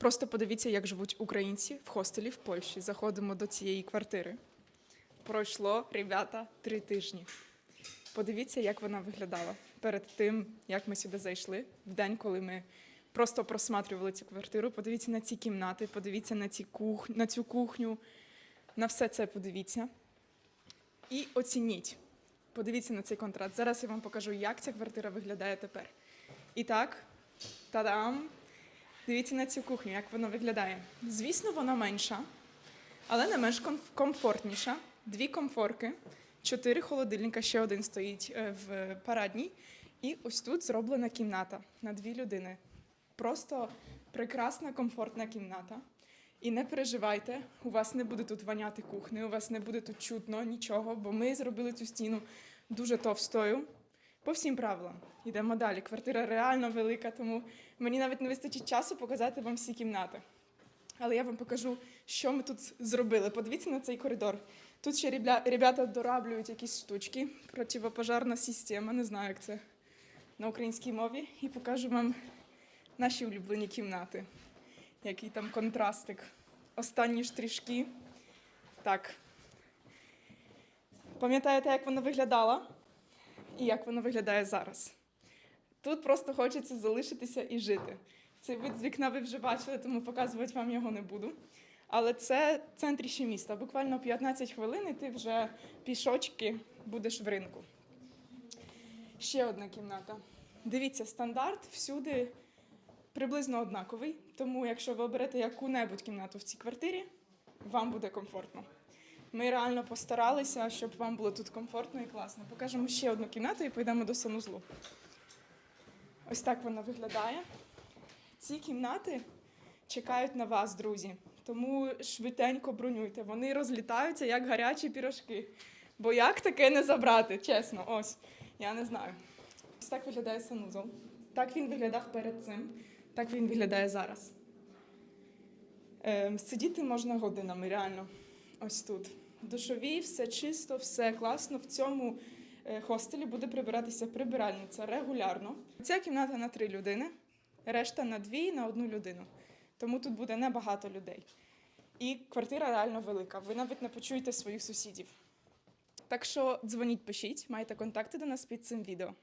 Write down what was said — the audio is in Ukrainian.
Просто подивіться, як живуть українці в хостелі в Польщі. Заходимо до цієї квартири. Пройшло, ребята, три тижні. Подивіться, як вона виглядала перед тим, як ми сюди зайшли, в день, коли ми просто просматрювали цю квартиру. Подивіться на ці кімнати, подивіться на, ці кух... на цю кухню, на все це подивіться. І оцініть. Подивіться на цей контраст. Зараз я вам покажу, як ця квартира виглядає тепер. І так, та-дам! Дивіться на цю кухню, як вона виглядає. Звісно, вона менша, але не менш комфортніша. Дві комфорки, чотири холодильника, ще один стоїть е, в парадній. І ось тут зроблена кімната на дві людини. Просто прекрасна, комфортна кімната. І не переживайте, у вас не буде тут воняти кухни, у вас не буде тут чутно нічого, бо ми зробили цю стіну дуже товстою. По всім правилам. Йдемо далі. Квартира реально велика, тому мені навіть не вистачить часу показати вам всі кімнати. Але я вам покажу, що ми тут зробили. Подивіться на цей коридор. Тут ще ребята дораблюють якісь штучки. Противопожарна система, не знаю, як це на українській мові. І покажу вам наші улюблені кімнати. Який там контрастик. Останні штришки. Так. Пам'ятаєте, як вона виглядала? І як вона виглядає зараз? Тут просто хочеться залишитися і жити. Цей вид з вікна ви вже бачили, тому показувати вам його не буду. Але це в центрі ще міста. Буквально 15 хвилин, і ти вже пішочки будеш в ринку. Ще одна кімната. Дивіться, стандарт всюди приблизно однаковий. Тому, якщо ви оберете яку-небудь кімнату в цій квартирі, вам буде комфортно. Ми реально постаралися, щоб вам було тут комфортно і класно. Покажемо ще одну кімнату і поїдемо до санузлу. Ось так вона виглядає. Ці кімнати чекають на вас, друзі. Тому швиденько бронюйте. Вони розлітаються як гарячі пірожки. Бо як таке не забрати? Чесно, ось. Я не знаю. Ось так виглядає санузол. Так він виглядав перед цим. Так він виглядає зараз. Ем, сидіти можна годинами, реально. Ось тут. Душові, все чисто, все класно. В цьому е, хостелі буде прибиратися прибиральниця регулярно. Ця кімната на три людини, решта на дві, на одну людину. Тому тут буде небагато людей. І квартира реально велика. Ви навіть не почуєте своїх сусідів. Так що дзвоніть, пишіть, маєте контакти до нас під цим відео.